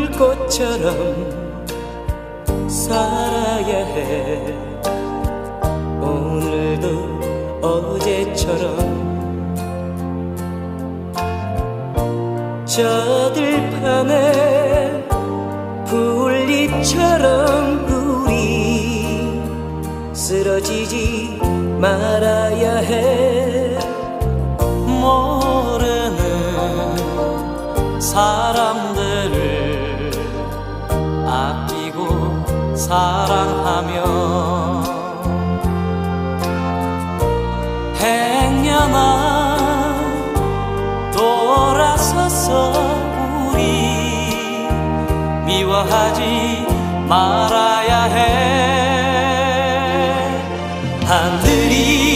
불꽃처럼 살아야 해. 오늘도 어제처럼 저 들판에 분리처럼 우리 쓰러지지 말아야 해. 모르는 사람들을 사랑하며 행여나 돌아서서 우리 미워하지 말아야 해. 하늘이